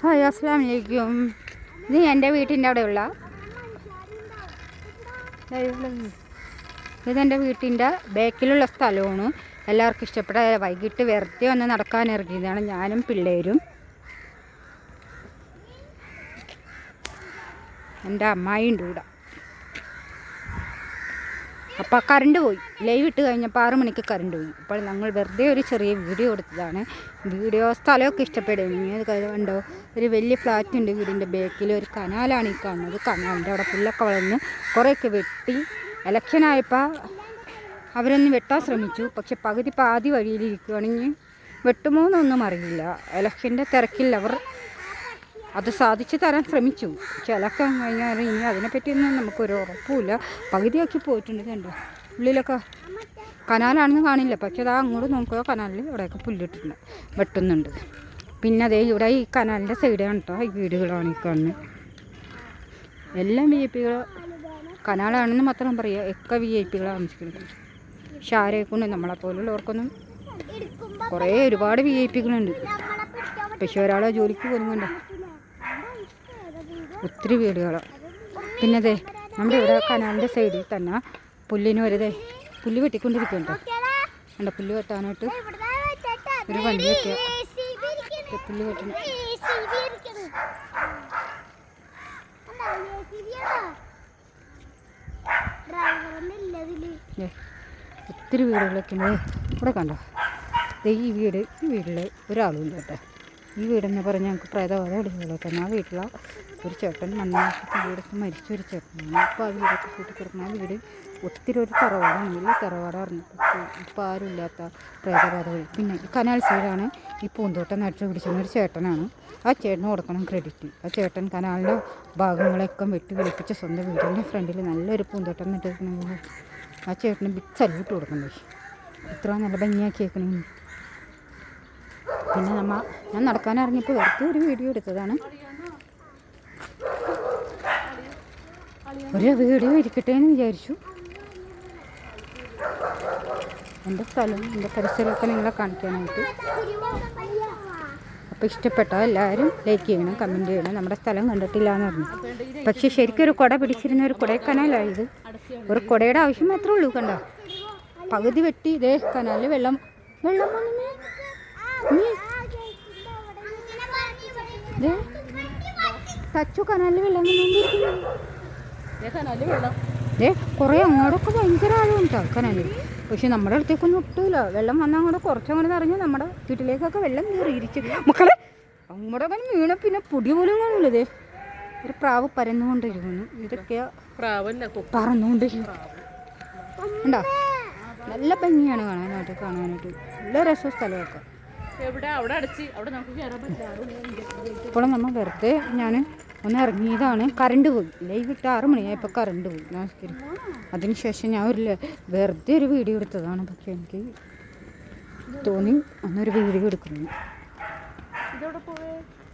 Hi അസ്സാം വലൈക്കും ഇത് എന്റെ വീട്ടിന്റെ അവിടെ അവിടെയുള്ള ഇതെന്റെ വീട്ടിന്റെ ബാക്കിലുള്ള സ്ഥലമാണ്. എല്ലാവർക്കും ഇഷ്ടപ്പെട്ട വൈകിട്ട് വെറുതെ ഒന്ന് നടക്കാൻ ഇറങ്ങിയതാണ് ഞാനും പിള്ളേരും. എന്റെ അമ്മായി ഉണ്ട് ഇവിടെ. അപ്പോൾ കറണ്ട് പോയി. ലൈവ് ഇട്ട് കഴിഞ്ഞപ്പോൾ ആറ് മണിക്ക് കറണ്ട് പോയി. അപ്പോൾ ഞങ്ങൾ വെറുതെ ഒരു ചെറിയ വീഡിയോ എടുത്തതാണ്. വീഡിയോ സ്ഥലമൊക്കെ ഇഷ്ടപ്പെടുന്നു അത് കണ്ടോ? ഒരു വലിയ ഫ്ലാറ്റ് ഉണ്ട് വീടിന്റെ ബാക്കിൽ ഒരു കനാലാണ് ഈ കാണുന്നത്. കനാലിന്റെ അവിടെ പുല്ലൊക്കെ വളർന്ന് കുറേയൊക്കെ വെട്ടി ഇലക്ഷനായപ്പോൾ അവരൊന്ന് വെട്ടാൻ ശ്രമിച്ചു. പക്ഷെ പകുതി പാതി വഴിയിലിരിക്കുകയാണെങ്കിൽ വെട്ടുമോ എന്നൊന്നും അറിയില്ല. ഇലക്ഷന്റെ തിരക്കിൽ അവർ അത് സാധിച്ചു തരാൻ ശ്രമിച്ചു. ചിലക്കം കഴിഞ്ഞാൽ ഇനി അതിനെപ്പറ്റിയൊന്നും നമുക്കൊരു ഉറപ്പുമില്ല. പകുതിയാക്കി പോയിട്ടുണ്ട് കണ്ടോ? ഉള്ളിലൊക്കെ കനാലാണെന്ന് കാണില്ല. പക്ഷെ അതാ അങ്ങോട്ട് നോക്കുക കനാലിൽ ഇവിടെയൊക്കെ പുല്ലിട്ടുണ്ട് വെട്ടുന്നുണ്ട്. പിന്നെ അതേ ഇവിടെ ഈ കനാലിന്റെ സൈഡാണ് കേട്ടോ ഈ വീടുകളാണ് ഈ കാണുന്നത് എല്ലാം വി ഐ പികൾ കനാലാണെന്ന് മാത്രം പറയുക ഒക്കെ വി ഐ പികൾ താമസിക്കുന്നത്. ആരെ കൊണ്ട് നമ്മളെപ്പോലുള്ളവർക്കൊന്നും കുറേ ഒരുപാട് വി ഐ പികളുണ്ട് പക്ഷെ ഒരാളെ ജോലിക്ക് പോകുന്നുണ്ട് ഒത്തിരി വീടുകളാണ് പിന്നെ അതെ നമ്മുടെ ഇവിടെ കനാലിന്റെ സൈഡിൽ തന്നെ പുല്ലിന് വരുതേ പുല്ല് വെട്ടിക്കൊണ്ടിരിക്കുന്നുണ്ടോ. അല്ല പുല്ല് വെട്ടാനായിട്ട് ഒരു വണ്ടി വെക്കുക പുല്ല് വെട്ടണം. ഒത്തിരി വീടുകളൊക്കെ ഉണ്ട്. ഇവിടെ കണ്ടോ? ഈ വീട് ഈ വീട്ടിൽ ഒരാളും കേട്ടോ. ഈ വീടെന്ന് പറഞ്ഞാൽ ഞങ്ങൾക്ക് പ്രേതവാദ തന്നെ ആ വീട്ടിലെ ഒരു ചേട്ടൻ മണ്ണാശത്തെ വീടൊക്കെ മരിച്ച ഒരു ചേട്ടനാണ്. അപ്പോൾ ആ വീടൊക്കെ കൂട്ടിക്കിടക്കുന്ന ആ വീട് ഒത്തിരി ഒരു തറവാടാണ്. വലിയ തറവാടായിരുന്നു ഇപ്പോൾ ആരുമില്ലാത്ത പ്രേതബാധ വഴി പിന്നെ കനാൽ സൈഡാണ് ഈ പൂന്തോട്ടം നട്ടു പിടിച്ചിരുന്ന ഒരു ചേട്ടനാണ്. ആ ചേട്ടന് കൊടുക്കണം ക്രെഡിറ്റ് ആ ചേട്ടൻ കനാലിന്റെ ഭാഗങ്ങളൊക്കെ വെട്ടി വിളിപ്പിച്ച സ്വന്തം വീടിന്റെ ഫ്രണ്ടിൽ നല്ലൊരു പൂന്തോട്ടം നട്ടിരിക്കണമെങ്കിൽ ആ ചേട്ടന് ബിഗ് സല്യൂട്ട് കൊടുക്കണ്ടേ ഇത്ര നല്ല ഭംഗിയാക്കി വെക്കണമെങ്കിൽ പിന്നെ നമ്മ ഞാൻ നടക്കാനിറങ്ങിയപ്പോൾ വെറുതെ ഒരു വീഡിയോ എടുത്തതാണ്. ഒരു വീഡിയോ ഇരിക്കട്ടെ എന്ന് വിചാരിച്ചു. എന്റെ സ്ഥലം എന്റെ പരിസരമൊക്കെ നിങ്ങളെ കാണിക്കാനായിട്ട്. അപ്പോൾ ഇഷ്ടപ്പെട്ടോ എല്ലാവരും ലൈക്ക് ചെയ്യണം കമന്റ് ചെയ്യണം. നമ്മുടെ സ്ഥലം കണ്ടിട്ടില്ല എന്ന് പറഞ്ഞു. പക്ഷേ ശരിക്കും ഒരു കുട പിടിച്ചിരുന്ന ഒരു കൊടൈക്കനാലായത് ഒരു കുടയുടെ ആവശ്യം മാത്രമേ ഉള്ളൂ കണ്ടോ? പകുതി വെട്ടി ഇതേ കനാലിൽ വെള്ളം വെള്ളം വന്നേ. തച്ചു കനാലിൽ വെള്ളം കുറേ അങ്ങോട്ടൊക്കെ ഭയങ്കര ആഴമുണ്ട് കനാലിൽ. പക്ഷെ നമ്മുടെ അടുത്തേക്കൊന്നും ഒട്ടുമില്ല. വെള്ളം വന്നാൽ അങ്ങോട്ട് കുറച്ചങ്ങോട്ട് നിറഞ്ഞ് നമ്മുടെ വീട്ടിലേക്കൊക്കെ വെള്ളം കയറി ഇരിച്ചു മക്കളെ അങ്ങോട്ട് അങ്ങനെ വീണ പിന്നെ പൊടി പോലും കാണില്ല ദേ. ഒരു പ്രാവ് പരന്നുകൊണ്ടിരിക്കുന്നു. ഇതൊക്കെയാ പ്രാവല്ല പറന്നുകൊണ്ടിരിക്കുന്നു ഉണ്ടോ നല്ല ഭംഗിയാണ് കാണാനായിട്ട് കാണാനായിട്ട്. നല്ല രസ സ്ഥലമൊക്കെ. എവിടെ? അവിടെ അടച്ച്. അവിടെ നമുക്ക് കയറാൻ പറ്റില്ല. ഇപ്പോൾ നമ്മൾ വെറുതെ ഞാൻ ഒന്ന് ഇറങ്ങിയതാണ്. കറണ്ട് പോയി. ലൈവ് ഇട്ട് ആറ് മണിയായപ്പോൾ കറണ്ട് പോയി. ഞാൻ അതിനുശേഷം ഞാൻ ഒരു വെറുതെ ഒരു വീഡിയോ എടുത്തതാണ്. പക്ഷെ എനിക്ക് തോന്നി ഒന്നൊരു വീഡിയോ എടുക്കുന്നു.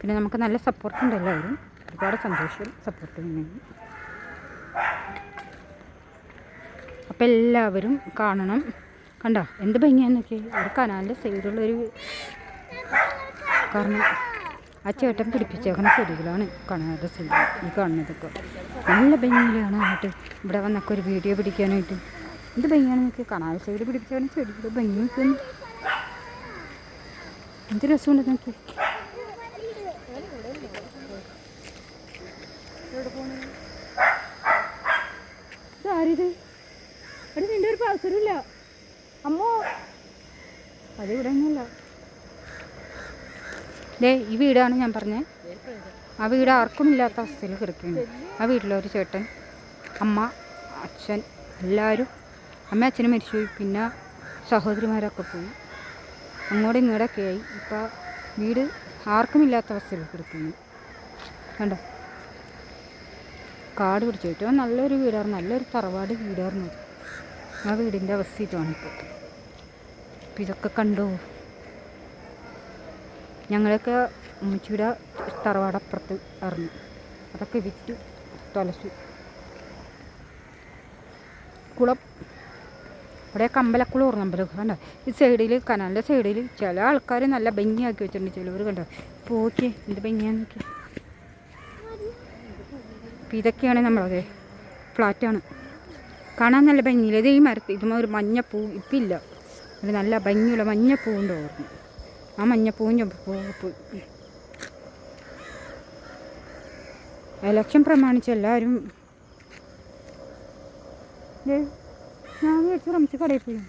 പിന്നെ നമുക്ക് നല്ല സപ്പോർട്ട് ഉണ്ട് എല്ലാവരും. ഒരുപാട് സന്തോഷം. സപ്പോർട്ട് ചെയ്യുന്നു അപ്പം എല്ലാവരും കാണണം. കണ്ടോ? എന്ത് ഭംഗിയാന്നൊക്കെ. ഒരു കനാലിന്റെ സൈഡിലുള്ളൊരു കാരണം. ആ ചേട്ടൻ പിടിപ്പിച്ചേക്കുന്ന ചെടികളാണ് കനാലിന്റെ സൈഡിൽ ഈ കാണുന്നതൊക്കെ. നല്ല ഭംഗിയിലാണ് ആയിട്ട് ഇവിടെ വന്നൊക്കെ ഒരു വീഡിയോ പിടിക്കാനായിട്ട്. എന്ത് ഭംഗിയാണ് നിങ്ങൾക്ക് കനാൽ സൈഡ് പിടിപ്പിച്ചാണ് ചെടികൾ ഭംഗി നിൽക്കുന്നു എന്ത് രസമുണ്ട് നോക്കി ഇതാരിത് അവിടെ നിന്റെ ഒരു പാസറില്ല അമ്മോ അതിവിടെ ഒന്നുമില്ല ദേ ഈ വീടാണ് ഞാൻ പറഞ്ഞത് ആ വീട് ആർക്കും ഇല്ലാത്ത അവസ്ഥയിൽ കിടക്കുകയാണ്. ആ വീട്ടിലൊരു ചേട്ടൻ അമ്മ അച്ഛൻ എല്ലാവരും അമ്മ അച്ഛനും മരിച്ചുപോയി. പിന്നെ സഹോദരിമാരൊക്കെ പോയി. അങ്ങോട്ടും ഇങ്ങോട്ടൊക്കെ ആയി. ഇപ്പോൾ വീട് ആർക്കും ഇല്ലാത്ത അവസ്ഥയിൽ കിടക്കുന്നു കണ്ടോ? കാട് പിടിച്ചു. ഏറ്റവും നല്ലൊരു വീടായിരുന്നു. നല്ലൊരു തറവാട് വീടായിരുന്നു. അത്. ആ വീടിന്റെ അവസ്ഥ ഇതാണ് ഇപ്പോൾ അപ്പം ഇതൊക്കെ കണ്ടോ. ഞങ്ങളൊക്കെ ഉമ്മച്ചിയുടെ തറവാടപ്പുറത്ത് ഇറങ്ങി. അതൊക്കെ വിറ്റു തൊലച്ചു. കുളം. ഇവിടെ കമ്പലക്കുളൂർ അമ്പലമൊക്കെ കണ്ടോ? ഈ സൈഡിൽ കനാലിന്റെ സൈഡിൽ ചില ആൾക്കാർ നല്ല ഭംഗിയാക്കി വെച്ചിട്ടുണ്ട് ചിലവർ കണ്ടോ? പോക്കി എന്ത് ഭംഗിയാന്ന് നോക്കി അപ്പം ഇതൊക്കെയാണ് നമ്മളത് ഫ്ലാറ്റാണ്. കാണാൻ നല്ല ഭംഗിയില്ല. ഇത് ഈ മരത്ത് ഇതുമൊരു ഒരു മഞ്ഞപ്പൂ ഇപ്പം ഇല്ല. ഒരു നല്ല ഭംഗിയുള്ള മഞ്ഞപ്പൂവിന്റെ ഓർമ്മ. ആ മഞ്ഞപ്പൂവിന്റെ പൂവ് ഇലക്ഷൻ പ്രമാണിച്ച് എല്ലാവരും ഞാൻ മേടിച്ച് പ്രമിച്ച് കടയിൽ പോയി.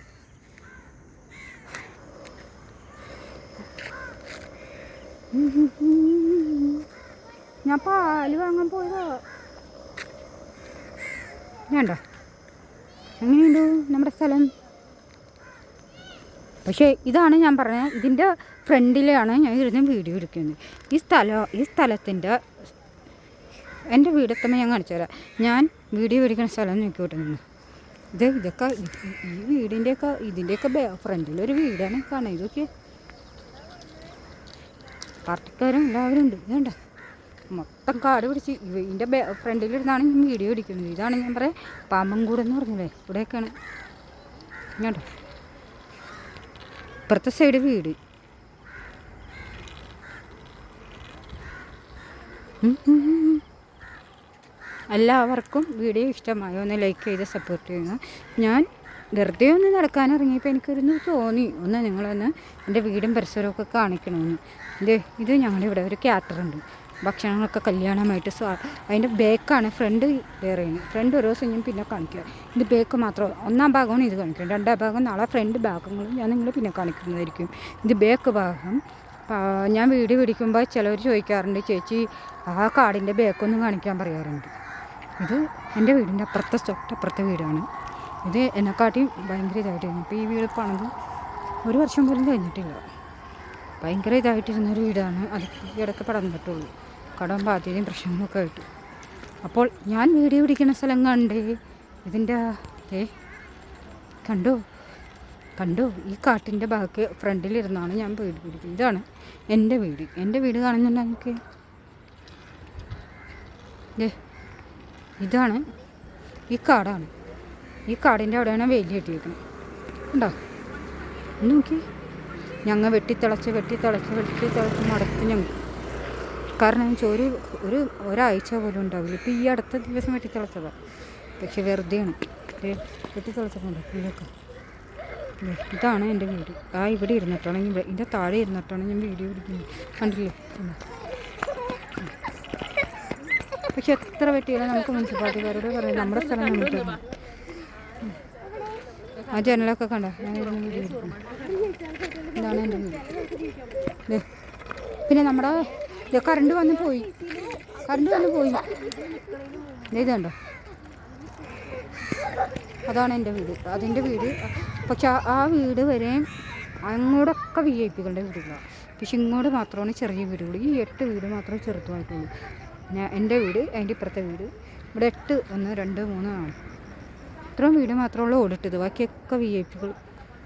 ഞാൻ പാൽ വാങ്ങാൻ പോയതാ. വേണ്ട. എങ്ങനെയുണ്ട് നമ്മുടെ സ്ഥലം? പക്ഷേ ഇതാണ് ഞാൻ പറഞ്ഞത്. ഇതിന്റെ ഫ്രണ്ടിലാണ് ഞാൻ ഇരുന്ന് വീഡിയോ എടുക്കുന്നത്. ഈ സ്ഥലം ഈ സ്ഥലത്തിന്റെ എന്റെ വീടെത്തുമ്പോൾ ഞാൻ കാണിച്ചു തരാം. ഞാൻ വീഡിയോ എടുക്കുന്ന സ്ഥലം നോക്കിയിട്ട് നിന്ന് ഇത് ഇതൊക്കെ ഇത് ഈ വീടിന്റെയൊക്കെ ഇതിന്റെയൊക്കെ ഫ്രണ്ടിലൊരു വീടാണ്. കാണാം ഇതൊക്കെ. പാർട്ടിക്കാരും എല്ലാവരും ഉണ്ട്. വേണ്ട മൊത്തം കാട് പിടിച്ച് ഇതിന്റെ ഫ്രണ്ടിലിരുന്നാണ് ഞാൻ വീഡിയോ എടുക്കുന്നത്. ഇതാണ് ഞാൻ പറയാം പാമ്പൻകൂടെന്ന് പറഞ്ഞില്ലേ? ഇവിടെയൊക്കെയാണ്. ഇങ്ങോട്ടോ. ഇപ്പുറത്തെ സൈഡ് വീട്. എല്ലാവർക്കും വീഡിയോ ഇഷ്ടമായോ ഒന്ന് ലൈക്ക് ചെയ്ത് സപ്പോർട്ട് ചെയ്യുന്നു ഞാൻ വെറുതെ ഒന്ന് നടക്കാനിറങ്ങിയപ്പോൾ എനിക്കൊരു തോന്നി. ഒന്ന് നിങ്ങളൊന്ന് എന്റെ വീടും പരിസരവും ഒക്കെ കാണിക്കണമെന്ന് ഇത് ഇത് ഞങ്ങളുടെ ഇവിടെ ഒരു ക്യാറ്ററുണ്ട് ഭക്ഷണങ്ങളൊക്കെ കല്യാണമായിട്ട്. സോ അതിന്റെ ബേക്കാണ് ഫ്രണ്ട് വേറെ ഫ്രണ്ട് ഓരോ ദിവസം ഞാൻ പിന്നെ കാണിക്കുക. ഇത് ബേക്ക് മാത്രം. ഒന്നാം ഭാഗമാണ് ഇത് കാണിക്കുക രണ്ടാം ഭാഗം നാളെ ഫ്രണ്ട് ഭാഗങ്ങൾ ഞാൻ നിങ്ങൾ പിന്നെ കാണിക്കുന്നതായിരിക്കും. ഇത് ബേക്ക് ഭാഗം. ഞാൻ വീഡിയോ പിടിക്കുമ്പോൾ ചിലവർ ചോദിക്കാറുണ്ട് ചേച്ചി ആ കാടിന്റെ ബേക്കൊന്നും കാണിക്കാൻ പറയാറുണ്ട്. ഇത് എന്റെ വീടിന്റെ അപ്പുറത്തെ തൊട്ടപ്പുറത്തെ വീടാണ്. ഇത് എന്നെക്കാട്ടിയും ഭയങ്കര ഇതായിട്ടിരുന്നു ഇപ്പോൾ ഈ വീട് പണിത് ഒരു വർഷം പോലും കഴിഞ്ഞിട്ടില്ല. ഭയങ്കര ഇതായിട്ടിരുന്നൊരു വീടാണ്. അത് ഇടയ്ക്ക് പടർന്നിട്ടുള്ളൂ. കടം ബാധ്യതയും പ്രശ്നങ്ങളൊക്കെ ആയിട്ട്. അപ്പോൾ ഞാൻ വീഡിയോ പിടിക്കുന്ന സ്ഥലം കണ്ടേ ഇതിന്റെ ഏ കണ്ടോ? കണ്ടോ? ഈ കാട്ടിന്റെ ബാക്ക് ഫ്രണ്ടിലിരുന്നാണ് ഞാൻ വീട് പിടിക്കുന്നത്. ഇതാണ് എന്റെ വീട്. എന്റെ വീട് കാണുന്നുണ്ടെങ്കിൽ ദേ ഇതാണ് ഈ കാടാണ്. ഈ കാടിന്റെ അവിടെയാണ് വേലി കെട്ടിയിരിക്കുന്നത് ഉണ്ടോ നോക്കി ഞങ്ങൾ വെട്ടിത്തിളച്ച് വെട്ടിത്തിളച്ച് വെട്ടിത്തിളച്ച് മടത്ത് ഞങ്ങൾ കാരണം എന്ന് വെച്ചാൽ ഒരു ഒരു ഒരാഴ്ച പോലും ഉണ്ടാവില്ല. ഇപ്പോൾ ഈ അടുത്ത ദിവസം വെട്ടിത്തിളച്ചതാണ് പക്ഷെ വെറുതെയാണ്. വെട്ടിത്തിളച്ചിട്ടുണ്ട് പുല്ലൊക്കെ ഇതാണ് എന്റെ വീട്. ആ ഇവിടെ ഇരുന്നിട്ടാണ് ഞാൻ ഇതിന്റെ താഴെ ഇരുന്നിട്ടാണ് ഞാൻ വീഡിയോ പിടിക്കുന്നത് കണ്ടില്ലേ? പക്ഷെ എത്ര പറ്റിയാലും നമുക്ക് മുനിസിപ്പാലിറ്റിക്കാരോട് പറയാം നമ്മുടെ സ്ഥലം നമുക്ക് ആ ജനലൊക്കെ കണ്ട? ഞാൻ വീഡിയോ ഇതാണ് എന്റെ വീട്. പിന്നെ നമ്മുടെ കറണ്ട് വന്ന് പോയി. കറണ്ട് വന്ന് പോയി. ഇതുണ്ടോ ഇത് കണ്ടോ? അതാണ് എന്റെ വീട്. അതിന്റെ വീട്. പക്ഷെ ആ- വീട് വരെ അങ്ങോട്ടൊക്കെ വി ഐ പികളുടെ വീടുകളാണ് പക്ഷെ ഇങ്ങോട്ട് മാത്രമാണ് ചെറിയ വീടുകൾ. ഈ എട്ട് വീട് മാത്രമേ ചെറുതുമായിട്ടുള്ളൂ. ഞാൻ എന്റെ വീട് അതിന്റെ ഇപ്പുറത്തെ വീട്. ഇവിടെ എട്ട് ഒന്ന് രണ്ട് മൂന്ന് നാല്. ഇത്രയും വീട് മാത്രമുള്ള ഓടിട്ടത് ബാക്കിയൊക്കെ വി ഐ പികൾ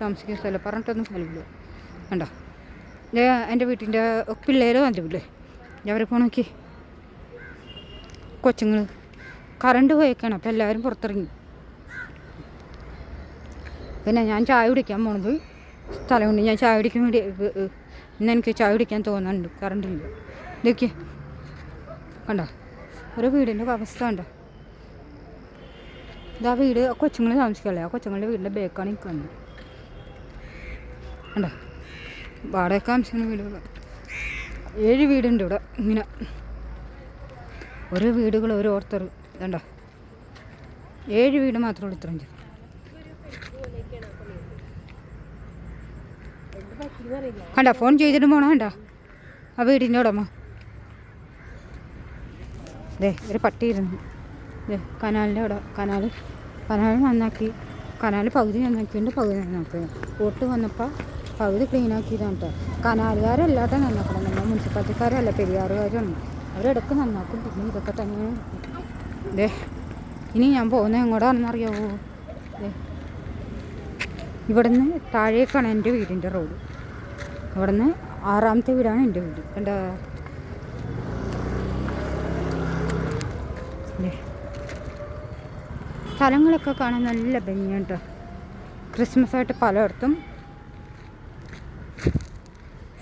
താമസിക്കുന്ന സ്ഥലം. പറഞ്ഞിട്ടൊന്നും സ്ഥലമില്ല. കണ്ടോ? ദേ എന്റെ വീട്ടിന്റെ പിള്ളേർ വന്നില്ലേ അവരെ പോണോക്കി കൊച്ചുങ്ങൾ കറണ്ട് പോയേക്കാണ് അപ്പോൾ എല്ലാവരും പുറത്തിറങ്ങി. പിന്നെ ഞാൻ ചായ കുടിക്കാൻ പോണത് സ്ഥലമുണ്ട്. ഞാൻ ചായ കുടിക്കാൻ വേണ്ടി ഇന്ന് എനിക്ക് ചായ കുടിക്കാൻ തോന്നുന്നുണ്ട്. കറണ്ടില്ല ഇതൊക്കെ കണ്ടോ? ഒരു വീടിന്റെ അവസ്ഥ കണ്ടോ? ഇതാ വീട്. കൊച്ചുങ്ങൾ താമസിക്കല്ലേ ആ കൊച്ചുങ്ങളുടെ വീടിന്റെ ബേക്കാണ് എനിക്ക് വന്നത് കണ്ടോ? വാടക താമസിക്കുന്ന വീടുകൾ ഏഴ് വീടുണ്ട് ഇവിടെ ഇങ്ങനെ. ഓരോ വീടുകൾ ഓരോരുത്തർ വേണ്ട ഏഴ് വീട് മാത്രമേ ഉള്ളൂ ഇത്രയും. കണ്ട ഫോൺ ചെയ്തിട്ട് പോണോ കണ്ട? ആ വീടിന്റെ ഉടമ. ദേ ഒരു പട്ടിയിരുന്നു ദേ കനാലിന്റെ അവിടെ കനാൽ. കനാൽ നന്നാക്കി കനാൽ പകുതി നന്നാക്കിയിട്ടുണ്ട് പകുതി നന്നാക്കി ബോട്ട് വന്നപ്പോൾ പകുതി ക്ലീനാക്കിയതാണ് കേട്ടോ. കനാലുകാരല്ലാത്ത നന്നാക്കണം. നമ്മൾ മുനിസിപ്പാലിറ്റിക്കാരല്ല പെരിയാറുകാരാണ് അവരിടക്ക് നന്നാക്കും. പിന്നെ ഇതൊക്കെ തന്നെയാണ് ദേ ഇനി ഞാൻ പോകുന്നത് എങ്ങോട്ടാണെന്ന് അറിയാവോ ദേ ഇവിടുന്ന് താഴേക്കാണ് എന്റെ വീടിന്റെ റോഡ്. ഇവിടുന്ന് ആറാമത്തെ വീടാണ് എന്റെ വീട്. കണ്ട? സ്ഥലങ്ങളൊക്കെ കാണാൻ നല്ല ഭംഗിയാണ് കേട്ടോ. ക്രിസ്മസ് ആയിട്ട് പലയിടത്തും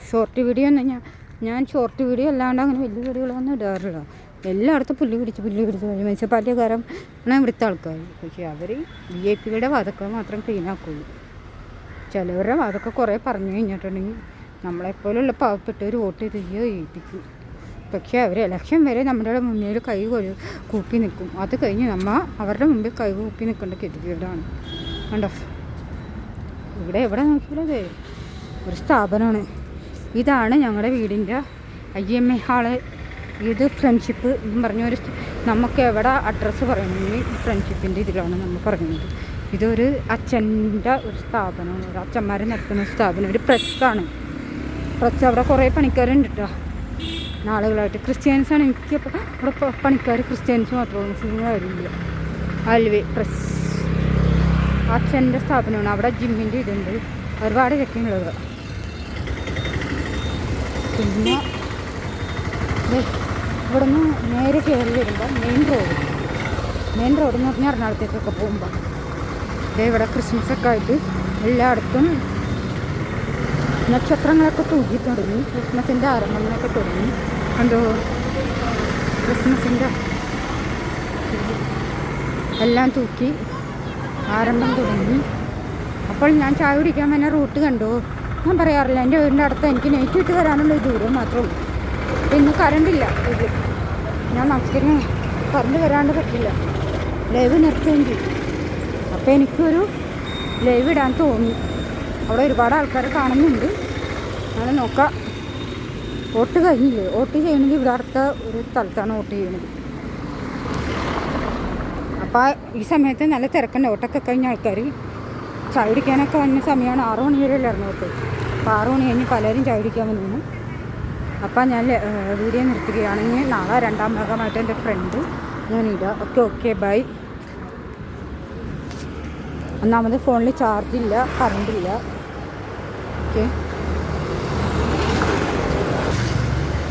ഷോർട്ട് വീഡിയോ ഒന്നും ഞാൻ ഞാൻ ഷോർട്ട് വീഡിയോ അല്ലാണ്ട് അങ്ങനെ വലിയ വീഡിയോകളൊന്നും ഇടാറില്ല. എല്ലായിടത്തും പുല്ല് പിടിച്ച് പുല്ല് പിടിച്ച് കഴിഞ്ഞ് മുനിസിപ്പാലിറ്റിക്കാരും ആണ് ഇവിടുത്തെ ആൾക്കാർ പക്ഷേ അവർ വി ഐ പിയുടെ വാതൊക്കെ മാത്രം ക്ലീൻ ആക്കുള്ളൂ. ചിലവരുടെ വാതൊക്കെ കുറേ പറഞ്ഞു കഴിഞ്ഞിട്ടുണ്ടെങ്കിൽ നമ്മളെപ്പോലുള്ള പാവപ്പെട്ടവർ വോട്ട് ചെയ്ത് ജയിപ്പിക്കും പക്ഷേ അവർ ഇലക്ഷൻ വരെ നമ്മുടെ മുന്നിൽ കൈ കൊഴു കൂപ്പി നിൽക്കും. അത് കഴിഞ്ഞ് നമ്മ അവരുടെ മുമ്പിൽ കൈ കൂപ്പി നിൽക്കേണ്ട ഗതികേടാണ്. കണ്ടോ? ഇവിടെ എവിടെ നോക്കിയാലേ ഒരു സ്ഥാപനമാണ്. ഇതാണ് ഞങ്ങളുടെ വീടിന്റെ ഐ എം എ ഹാൾ. ഇത് ഫ്രണ്ട്ഷിപ്പ് എന്നും പറഞ്ഞൊരു നമുക്ക് എവിടെ അഡ്രസ്സ് പറയണമെങ്കിൽ ഫ്രണ്ട്ഷിപ്പിന്റെ ഇതിലാണ് നമ്മൾ പറയുന്നത്. ഇതൊരു അച്ഛന്റെ ഒരു സ്ഥാപനമാണ് ഒരു അച്ഛന്മാർ നടത്തുന്ന സ്ഥാപനം. ഒരു പ്രസ്സാണ്. പ്രസ് അവിടെ കുറേ പണിക്കാരുണ്ട് കേട്ടോ നാളുകളായിട്ട്. ക്രിസ്ത്യാനിസാണ് എനിക്ക് ഇവിടെ പണിക്കാർ ക്രിസ്ത്യാനിസ് മാത്രമാണ് മുസ്ലിങ്ങളായിരുന്നില്ല ആൽവേ പ്രസ് അച്ഛന്റെ സ്ഥാപനമാണ്. അവിടെ ജിമ്മിന്റെ ഇതുണ്ട്. ഒരുപാട് ചെക്കിങ്ങുള്ളത് പിന്നെ ഇവിടെ നിന്ന് നേരെ കയറി വരുമ്പോൾ മെയിൻ റോഡ് മെയിൻ റോഡ് എന്ന് പറഞ്ഞാൽ എറണാകുളത്തേക്കൊക്കെ പോകുമ്പോൾ ദേ ഇവിടെ ക്രിസ്മസ് ഒക്കെ ആയിട്ട് എല്ലായിടത്തും നക്ഷത്രങ്ങളൊക്കെ തൂക്കി തുടങ്ങി. ക്രിസ്മസിന്റെ ആരംഭങ്ങളൊക്കെ തുടങ്ങി. എന്തോ ക്രിസ്മസിന്റെ എല്ലാം തൂക്കി ആരംഭം തുടങ്ങി. അപ്പോൾ ഞാൻ ചായ കുടിക്കാൻ വേണ്ട റൂട്ട് കണ്ടു? ഞാൻ പറയാറില്ല. എന്റെ വീടിന്റെ അടുത്ത് എനിക്ക് നെറ്റ് ഇട്ട് തരാനുള്ള ദൂരം മാത്രമേ ഉള്ളൂ. ഇന്ന് കറണ്ടില്ല ഇത് ഞാൻ നമസ്കരിക്കാൻ കറണ്ട് വരാണ്ട് പറ്റില്ല. ലൈവ് നിർത്തുകയും ചെയ്തു. അപ്പോൾ എനിക്കൊരു ലൈവ് ഇടാൻ തോന്നി. അവിടെ ഒരുപാട് ആൾക്കാർ കാണുന്നുണ്ട്. അങ്ങനെ നോക്കാം. വോട്ട് കഴിഞ്ഞില്ലേ? വോട്ട് ചെയ്യണത് ഇവിടെ അടുത്ത ഒരു സ്ഥലത്താണ് വോട്ട് ചെയ്യണത്. അപ്പോൾ ഈ സമയത്ത് നല്ല തിരക്കുണ്ട്. വോട്ടൊക്കെ കഴിഞ്ഞ ആൾക്കാർ ചായ കുടിക്കാനൊക്കെ വന്ന സമയമാണ് ആറു മണി വരെ അല്ലായിരുന്നു വോട്ട് അപ്പോൾ ആറു മണി കഴിഞ്ഞ് പലരും ചായ കുടിക്കാൻ വന്നു. അപ്പോൾ ഞാൻ വീഡിയോ നിർത്തുകയാണെങ്കിൽ നാളെ രണ്ടാം ഭാഗമായിട്ട് എന്റെ ഫ്രണ്ട് ഞാനിടാം ഓക്കെ ഓക്കെ ബൈ ഒന്നാമത് ഫോണിൽ ചാർജില്ല കറണ്ടില്ല ഓക്കെ